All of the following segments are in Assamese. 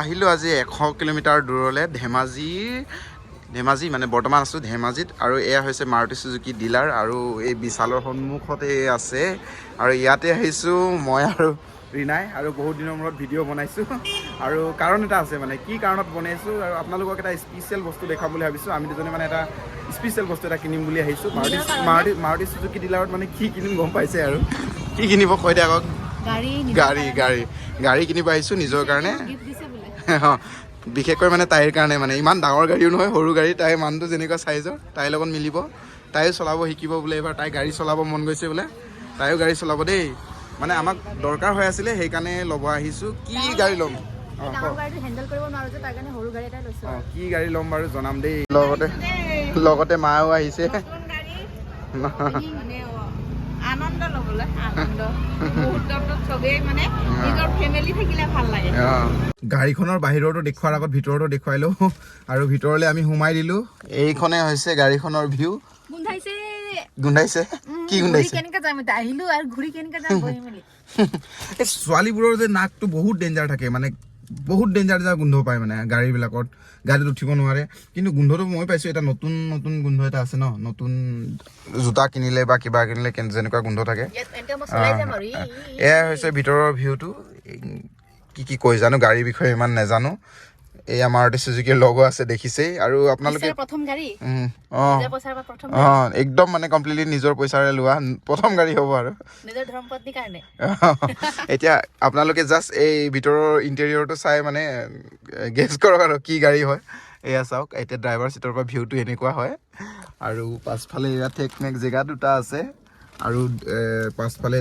আহিলোঁ আজি এশ কিলোমিটাৰ দূৰলৈ ধেমাজিৰ ধেমাজি মানে বৰ্তমান আছোঁ ধেমাজিত আৰু এয়া হৈছে মাৰুতি চুজুকি ডিলাৰ আৰু এই বিশালৰ সন্মুখতে আছে আৰু ইয়াতে আহিছোঁ মই আৰু ৰীণাই আৰু বহুত দিনৰ মূৰত ভিডিঅ' বনাইছোঁ আৰু কাৰণ এটা আছে মানে কি কাৰণত বনাইছোঁ আৰু আপোনালোকক এটা স্পেচিয়েল বস্তু দেখাম বুলি ভাবিছোঁ। আমি দুজনে মানে এটা স্পেচিয়েল বস্তু এটা কিনিম বুলি আহিছোঁ। মাৰুতি মাৰুতি মাৰুতি চুজুকি ডিলাৰত মানে কি কিনিম গম পাইছে আৰু। কি কিনিব কৈ দিয়া আকৌ। গাড়ী গাড়ী গাড়ী গাড়ী কিনিব আহিছোঁ নিজৰ কাৰণে। বিশেষকৈ মানে তাইৰ কাৰণে মানে। ইমান ডাঙৰ গাড়ীও নহয় সৰু গাড়ী। তাইৰ মানুহটো যেনেকুৱা চাইজৰ তাইৰ লগত মিলিব। তাইও চলাব শিকিব বোলে এইবাৰ তাই গাড়ী চলাব মন গৈছে বোলে। তাইও গাড়ী চলাব দেই। মানে আমাক দৰকাৰ হৈ আছিলে সেইকাৰণে ল'ব আহিছোঁ। কি গাড়ী ল'ম? কি? গাড়ী ল'ম বাৰু জনাম দেই। লগতে লগতে মাও আহিছে। আনন্দ ল'বলৈ আনন্দ। মুহূৰ্তটোত চবেই মানে নিজৰ ফেমিলি থাকিলে ভালো লাগে। গাড়ীখনৰ বাহিৰতো দেখুৱাৰ আগত ভিতৰতো দেখুৱাই লওঁ। আৰু ভিতৰলৈ আমি সোমাই দিলোঁ। এইখনে হৈছে গাড়ীখনৰ ভিউ। গোন্ধাইছে। গোন্ধাইছে? কি গোন্ধাইছে? কেনেকে যাম এতিয়া? আহিলো আৰু ঘূৰি কেনেকে যাম এই ছোৱালীবোৰৰ যে নাকটো বহুত ডেঞ্জাৰ থাকে মানে বহুত ডেঞ্জাৰ ডেঞ্জাৰ গোন্ধ পায় মানে গাড়ীবিলাকত। গাড়ীত উঠিব নোৱাৰে। কিন্তু গোন্ধটো মই পাইছোঁ এটা নতুন নতুন গোন্ধ এটা আছে ন? নতুন জোতা কিনিলে বা কিবা কিনিলে যেনেকুৱা গোন্ধ থাকে। ইয়াত এনেকে মই চলাই যাম আৰু। ই- ই- ই- এয়া হৈছে ভিতৰৰ ভিউটো। কি কি কৈ জানো? গাড়ীৰ বিষয়ে ইমান নাজানো। এয়া মাৰুতি চুজুকিৰ লগো আছে দেখিছেই। আৰু আপোনালোকে অঁ। অঁ একদম মানে কমপ্লিটলি নিজৰ পইচাৰে লোৱা প্ৰথম গাড়ী হ'ব আৰু। এতিয়া আপোনালোকে জাষ্ট এই ভিতৰৰ ইণ্টেৰিয়ৰটো চাই মানে গেছ কৰক আৰু কি গাড়ী হয়। এয়া চাওক এতিয়া ড্ৰাইভাৰ চিটৰ পৰা ভিউটো এনেকুৱা হয়। আৰু পাছফালে এয়া ঠেক মেক জেগা দুটা আছে। আৰু পাছফালে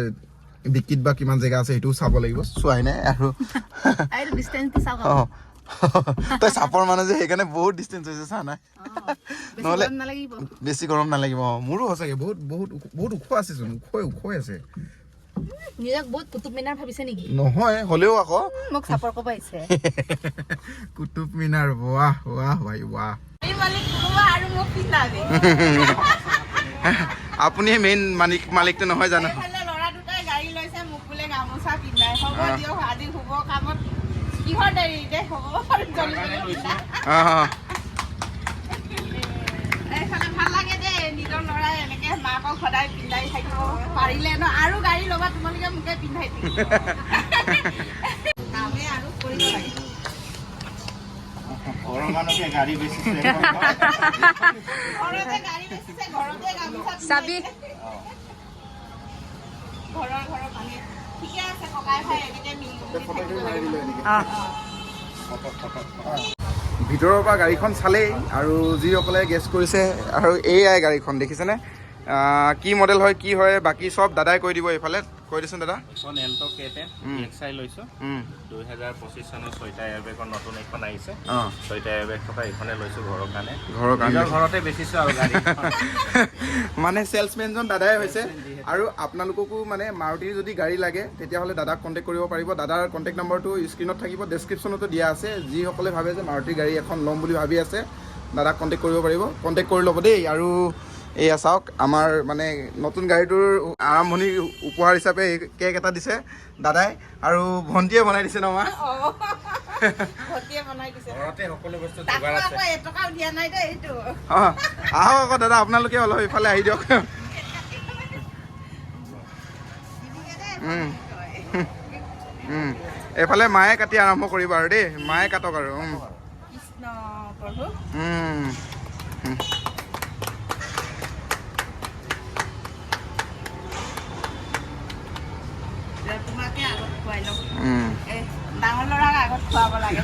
ডিক্কিত বা কিমান জেগা আছে সেইটোও চাব লাগিব। চোৱাই নাই আৰু। অঁ তই চাপৰ মানুহ যে সেইকাৰণে বহুত ডিষ্টেঞ্চ হৈছে চা নাই। নহ'লে- বেছি গৰম নালাগিব অঁ। মোৰো সঁচাকৈ বহুত বহুত বহুত ওখ আছেচোন ওখ ওখই আছে। নিজক বহুত কুতুব মিনাৰ ভাবিছে নেকি? নহয় হ'লেও আকৌ। মোক চাপৰ ক'ব আহিছে। কুটুব মিনাৰ ৱাহ ৱাহ ভাই ৱাহ। এই মালিক কোনোবা আৰু মোক পিন্ধাবি। আপুনি মেইন মালিক মালিকটো নহয় জানো? ল'ৰা দুটাই গাড়ী লৈছে মোক বোলে গামোচা পিন্ধাই। হ'ব দিয়ক আজি শুভ কামত কিহৰ দে হ'ব এইফালে ভালো লাগে দেই নিজৰ ল'ৰাই এনেকে মাকক সদায় পিন্ধাই থাকিব পাৰিলে ন আৰু গাড়ী ল'বা তোমালোকে মোকে পিন্ধাই কামে আৰু কৰিব লাগে চাবি ভিতৰৰ পৰা গাড়ীখন চালেই আৰু যিসকলে গেছ কৰিছে আৰু এয়াই গাড়ীখন দেখিছেনে? কি মডেল হয় কি হয় বাকী চব দাদাই কৈ দিব এইফালে। কৈ দিচোন দাদা। এখন এল্ট' কেটেন উম। এক্সাই লৈছোঁ। উম, দুহেজাৰ পঁচিছ চনৰ ছয়টা এয়াৰবেগৰ নতুন এখন আহিছে। ছয়টা এয়াৰবেগ থকা এইখনে লৈছোঁ ঘৰৰ কাৰণে। ঘৰৰ কাৰণে। ঘৰতে বেচিছোঁ আৰু গাড়ী মানে চেলছমেনজন দাদাই হৈছে। আৰু আপোনালোককো মানে মাৰুতিৰ যদি গাড়ী লাগে তেতিয়াহ'লে দাদাক কণ্টেক্ট কৰিব পাৰিব। দাদাৰ কণ্টেক্ট নম্বৰটো স্ক্ৰীণত থাকিব ডেছক্ৰিপশ্যনতো দিয়া আছে। যিসকলে ভাবে যে মাৰুতিৰ গাড়ী এখন ল'ম বুলি ভাবি আছে দাদাক কণ্টেক্ট কৰিব পাৰিব। কণ্টেক্ট কৰি ল'ব দেই। আৰু এয়া চাওক আমাৰ মানে নতুন গাড়ীটোৰ আৰম্ভণি উপহাৰ হিচাপে এই কেক এটা দিছে দাদাই আৰু ভণ্টিয়ে বনাই দিছে ন আহক আকৌ দাদা আপোনালোকে অলপ ইফালে আহি দিয়ক। এইফালে মায়ে কাটি আৰম্ভ কৰিব আৰু দেই মায়ে কাটক আৰু উম। কৃষ্ণ প্ৰভু উম। এতিয়া তোমাকে আগত খুৱাই ল'ম উম। এ ডাঙৰ ল'ৰাক আগত খুৱাব লাগে।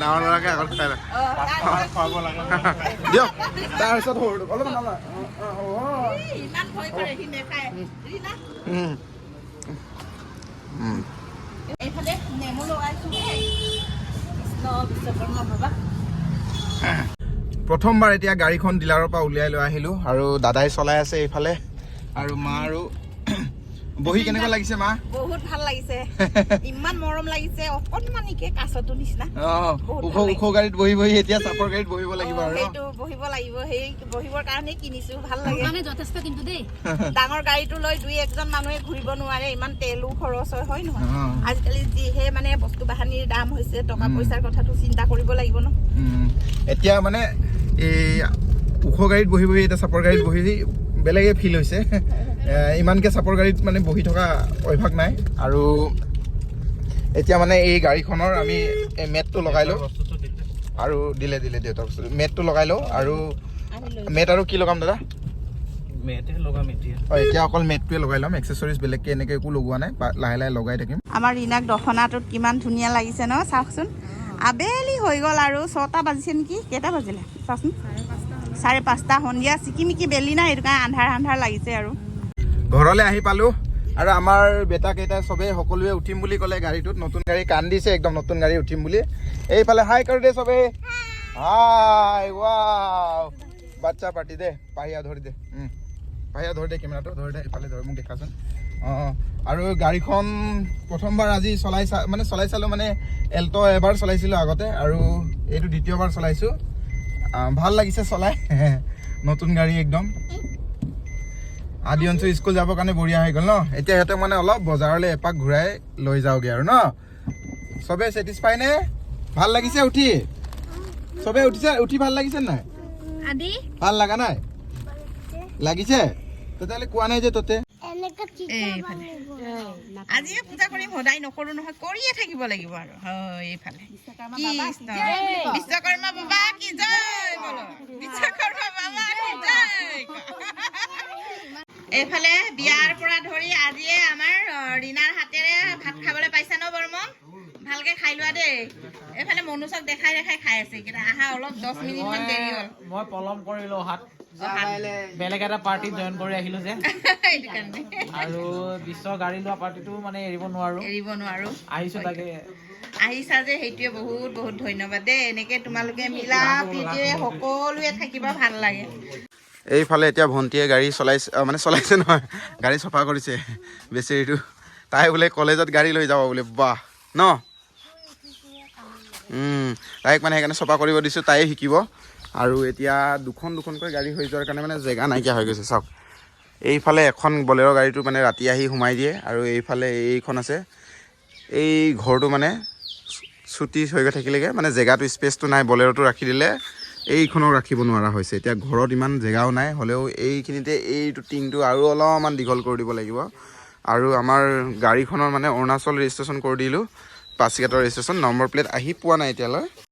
ডাঙৰ ল'ৰাকে আগত খাই খুৱাব লাগে। দিয়ক তাৰপিছত সৰুটো অলপমান অলপমান। অঁ, অঁ, অঁ। ই, ইমান ভয় কৰে সি নেখায়। ৰীনা, উম। উম। এইফালে নেমু লগাইছো বিশ্বকৰ্মা বাবা। প্ৰথমবাৰ এতিয়া গাড়ীখন ডিলাৰৰ পৰা উলিয়াই লৈ আহিলোঁ আৰু দাদাই চলাই আছে এইফালে। আৰু মা আৰু বহি কেনেকুৱা লাগিছে মা? বহুত ভাল লাগিছে। ইমান মৰম লাগিছে অকণমানিকে কাছটো নিচিনা। অ বহুত ওখ ওখ গাড়ীত বহি বহি এতিয়া চাপৰ গাড়ীত বহিব লাগিব আৰু? সেইটো বহিব লাগিব সেই বহিবৰ কাৰণে কিনিছো ভাল লাগে। মানে যথেষ্ট কিন্তু দেই। ডাঙৰ গাড়ীটো লৈ দুই একজন মানুহে ঘূৰিব নোৱাৰে ইমান তেলো খৰচ হয় হয় নহয়। আজিকালি যিহে মানে বস্তু বাহানিৰ দাম হৈছে টকা পইচাৰ কথাটো চিন্তা কৰিব লাগিব ন? এতিয়া মানে এই ওখ গাড়ীত বহি বহি এতিয়া চাপৰ গাড়ীত বহি বেলেগে ফিল হৈছে। ইমানকে চাপৰ গাড়ীত মানে বহি থকা অভ্যাস নাই। আৰু এতিয়া মানে এই গাড়ীখনৰ আমি মেটটো লগাই লওঁ। দিলে আৰু দিলে দিলে দেউতাক মেটটো লগাই লওঁ। আৰু মেট আৰু কি লগাম দাদা? মেটে লগাম এতিয়া। হয় এতিয়া অকল মেটটোৱে লগাই ল'ম। এক্সেচৰিজ বেলেগকৈ এনেকৈ একো লগোৱা নাই। বা- লাহে লাহে লগাই থাকিম। আমাৰ ৰীনাক দখনাটোত কিমান ধুনীয়া লাগিছে ন চাওকচোন। আবেলি হৈ গ'ল আৰু। ছটা বাজিছে নেকি? কেইটা বাজিলে? চাচোন চাৰে পাঁচটা সন্ধিয়া চিকিমিকি বেলি নাই, সেইটো কাৰণে আন্ধাৰ আন্ধাৰ লাগিছে আৰু। ঘৰলৈ আহি পালোঁ আৰু আমাৰ বেটা কেইটাই চবেই সকলোৱে উঠিম বুলি ক'লে গাড়ীটোত। নতুন গাড়ী কান্দিছে, একদম নতুন গাড়ী উঠিম বুলি। এইফালে, হাই কৰোঁ দে চবেই হাই, ৱাও। বাচ্চা পাৰ্টি দে, পাহিয়া ধৰি দে। পাহিয়া ধৰি দে, কেমেৰাটো ধৰি দে, এইফালে ধৰি, মোক দেখাচোন। অঁ, আৰু গাড়ীখন প্ৰথমবাৰ আজি চলাই চা মানে চলাই চালোঁ মানে এল্ট' এবাৰ চলাইছিলোঁ আগতে আৰু এইটো দ্বিতীয়বাৰ চলাইছোঁ। ভালো লাগিছে চলাই। নতুন গাড়ী একদম। আদি অঞ্চল স্কুল যাবৰ কাৰণে বঢ়িয়া হৈ গ'ল ন? এতিয়া সিহঁতক মানে অলপ বজাৰলৈ এপাক ঘূৰাই লৈ যাওঁগৈ আৰু ন? চবে ছেটিছফাই নে? ভালো লাগিছে উঠি? চবে উঠিছে? উঠি ভালো লাগিছে নাই? ভালো লগা নাই? লাগিছে? তেতিয়াহ'লে কোৱা নাই যে ততে। এইফালে। আজিয়ে পূজা কৰিম সদায় নকৰো নহয় কৰিয়ে থাকিব লাগিব আৰু। হয় এইফালে। বিশ্বকৰ্মা বাবা কি জয় বলো বিশ্বকৰ্মা বাবা কি জয় এইফালে বিয়াৰ পৰা ধৰি আজিয়ে আমাৰ ৰীণাৰ হাতেৰে ভাত খাবলৈ পাইছা ন বৰ্মন? ভালকে খাই লোৱা দেই। এইফালে মনুচক দেখাই দেখাই খাই আছে এইকেইটা আহা অলপ দহ মিনিট মান দেৰি হ'ল। মই পলম কৰিলো অহাত অহাত। বেলেগ এটা পাৰ্টিত জইন কৰি আহিলো যে। আৰু বিশ্ব গাড়ী লোৱা পাৰ্টিটো মানে এৰিব নোৱাৰো। এৰিব নোৱাৰো। আহিছো তাকে। আহিছা যে সেইটোৱে বহুত বহুত ধন্যবাদ দেই। এনেকে তোমালোকে মিলা প্ৰীতিৰে সকলোৱে থাকিবা ভাল লাগে। এইফালে এতিয়া ভণ্টিয়ে গাড়ী চলাইছে মানে চলাইছে নহয় গাড়ী চফা কৰিছে। বেচেৰিটো। তাই বোলে কলেজত গাড়ী লৈ যাব বোলে বাহ ন? তাইক মানে সেইকাৰণে চফা কৰিব দিছোঁ তাইয়ে শিকিব। আৰু এতিয়া দুখন দুখনকৈ গাড়ী হৈ যোৱাৰ কাৰণে মানে জেগা নাইকিয়া হৈ গৈছে চাওক। এইফালে এখন বলেৰ' গাড়ীটো মানে ৰাতি আহি সোমাই দিয়ে আৰু এইফালে এইখন আছে। এই ঘৰটো মানে ছুটি হৈ গৈ থাকিলেগৈ মানে জেগাটো স্পেচটো নাই বলেৰ'টো ৰাখি দিলে এইখনক ৰাখিব নোৱাৰা হৈছে। এতিয়া ঘৰত ইমান জেগাও নাই হ'লেও এইখিনিতে এইটো টিংটো আৰু অলপমান দীঘল কৰি দিব লাগিব। আৰু আমাৰ গাড়ীখনৰ মানে অৰুণাচল ৰেজিষ্ট্ৰেশ্যন কৰি দিলোঁ। পাঁচগেটৰ ৰেজিষ্ট্ৰেশ্যন নম্বৰ প্লেট আহি পোৱা নাই এতিয়ালৈ।